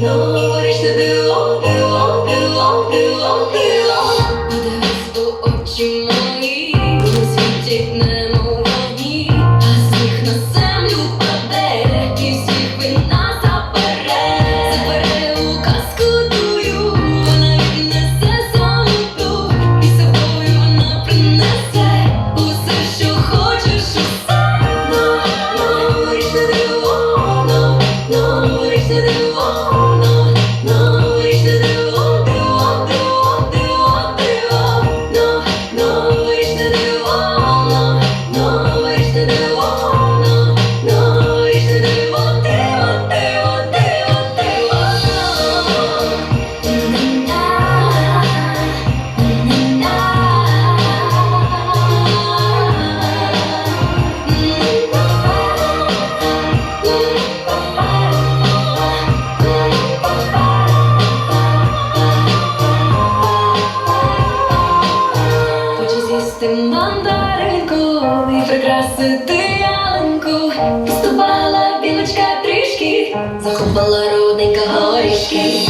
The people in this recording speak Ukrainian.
nourished the Сон і прикрасити ялинку Поступала білочка трішки, захопила родненька горішки.